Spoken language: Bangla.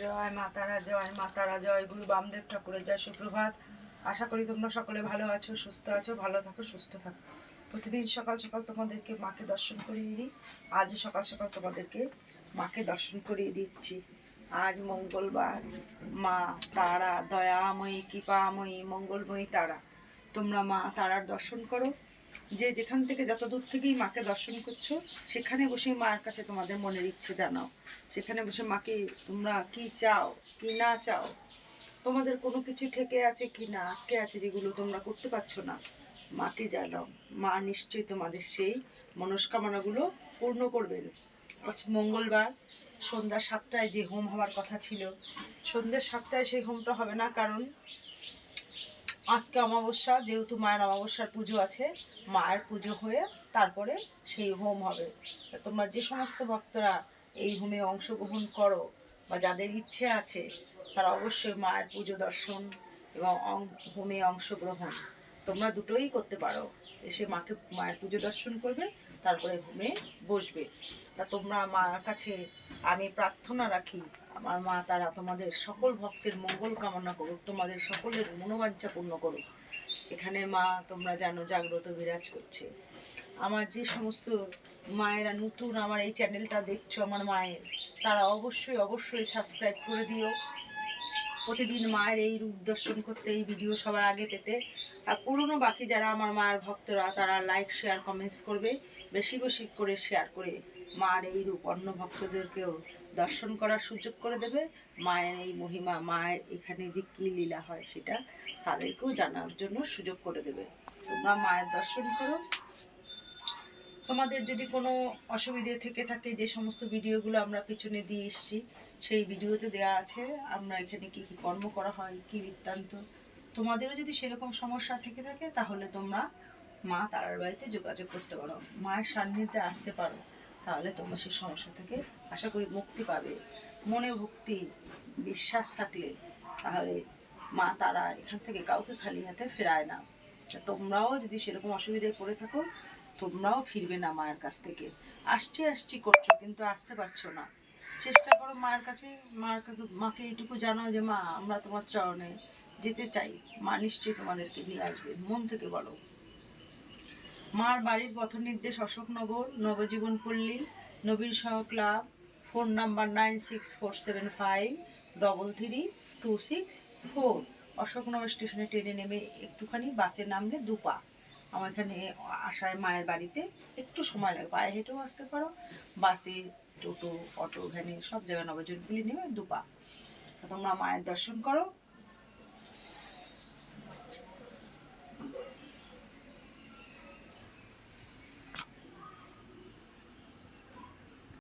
জয় মাতারা জয় মাতারা জয়, গুরু বামদেব ঠাকুরের জয়, সুপ্রভাত। আশা করি তোমরা সকলে ভালো আছো, সুস্থ আছো, ভালো থাকো, সুস্থ থাকো। প্রতিদিন সকাল সকাল তোমাদেরকে মাকে দর্শন করিয়ে দিই। আজও সকাল সকাল তোমাদেরকে মাকে দর্শন করিয়ে দিচ্ছি। আজ মঙ্গলবার। মা তারা, দয়াময়ী, কৃপাময়ী, মঙ্গলময়ী তারা। তোমরা মা তারার দর্শন করো। যে যেখান থেকে যত দূর থেকেই মাকে দর্শন করছ, সেখানে বসে মায়ের কাছে তোমাদের মনের ইচ্ছে জানাও। সেখানে বসে মাকে তোমরা কি চাও, কি না চাও, তোমাদের কোনো কিছু ঠেকে আছে কি না, আটকে আছে যেগুলো তোমরা করতে পারছ না, মাকে জানাও। মা নিশ্চয়ই তোমাদের সেই মনস্কামনাগুলো পূর্ণ করবেন। মঙ্গলবার, সন্ধ্যা সাতটায় যে হোম হওয়ার কথা ছিল, সন্ধ্যা সাতটায় সেই হোমটা হবে না কারণ আজকে অমাবস্যা, যেহেতু মায়ের অমাবস্যার পুজো আছে, মায়ের পুজো হয়ে তারপরে সেই হোম হবে। তোমরা যে সমস্ত ভক্তরা এই হোমে অংশগ্রহণ করো বা যাদের ইচ্ছে আছে, তারা অবশ্যই মায়ের পুজো দর্শন এবং হোমে অংশগ্রহণ। তোমরা দুটোই করতে পারো। এসে মাকে মায়ের পুজো দর্শন করবে, তারপরে হোমে বসবে। তা তোমরা মার কাছে আমি প্রার্থনা রাখি আমার মা, তারা তোমাদের সকল ভক্তের মঙ্গল কামনা করুক, তোমাদের সকলের মনোবাঞ্ছা পূর্ণ করুক। এখানে মা, তোমরা জানো জাগ্রত বিরাজ করছে। আমার যে সমস্ত মায়েরা নতুন আমার এই চ্যানেলটা দেখছ, আমার মায়ের, তারা অবশ্যই অবশ্যই সাবস্ক্রাইব করে দিও। প্রতিদিন মায়ের এই রূপ দর্শন করতে, এই ভিডিও সবার আগে পেতে। আর পুরনো বাকি যারা আমার মায়ের ভক্তরা, তারা লাইক শেয়ার কমেন্টস করবে। বেশি বেশি করে শেয়ার করে মার এই রূপ অন্য ভক্তদেরকেও দর্শন করার সুযোগ করে দেবে। মায়ের এই মহিমা, মায়ের এখানে যে কী লীলা হয় সেটা তাদেরকেও জানার জন্য সুযোগ করে দেবে। তোমরা মায়ের দর্শন করো। তোমাদের যদি কোনো অসুবিধে থেকে থাকে যে সমস্ত ভিডিওগুলো আমরা পিছনে দিয়ে এসেছি, সেই ভিডিওতে দেওয়া আছে, আমরা এখানে কি কি কর্ম করা হয়, কি বৃত্তান্ত, তোমাদেরও যদি সেরকম সমস্যা থেকে থাকে তাহলে তোমরা মা তারার বাড়িতে যোগাযোগ করতে পারো। মায়ের সান্নিধ্যে আসতে পারো। তাহলে তোমরা সেই সমস্যা থেকে আশা করি মুক্তি পাবে। মনে ভক্তি, বিশ্বাস থাকলে তাহলে মা তারা এখান থেকে কাউকে খালি হাতে ফেরায় না। তোমরাও যদি সেরকম অসুবিধায় পড়ে থাকো, তোমরাও ফিরবে না মায়ের কাছ থেকে। আসছি আসছি করছ, কিন্তু আসতে পারছ না। চেষ্টা করো মায়ের কাছে, মার কাছে, মাকে এইটুকু জানাও যে, মা, আমরা তোমার চরণে যেতে চাই। মা নিশ্চয়ই তোমাদেরকে নিয়ে আসবে। মন থেকে বলো। মার বাড়ির পথ নির্দেশ অশোকনগর, নবজীবন পল্লী, নবীন সহ club, phone number nine six four seven five double three two six four. Ashoknagar স্টেশনে ট্রেনে নেমে একটুখানি বাসে নামলে দুপা আমার এখানে আসায় মায়ের বাড়িতে একটু সময় লাগে, পায়ে হেঁটেও আসতে পারো। বাসে, টোটো, অটো, ভ্যানে সব জায়গায় নবজনগুলি নেমে দুপা তোমরা মায়ের দর্শন করো।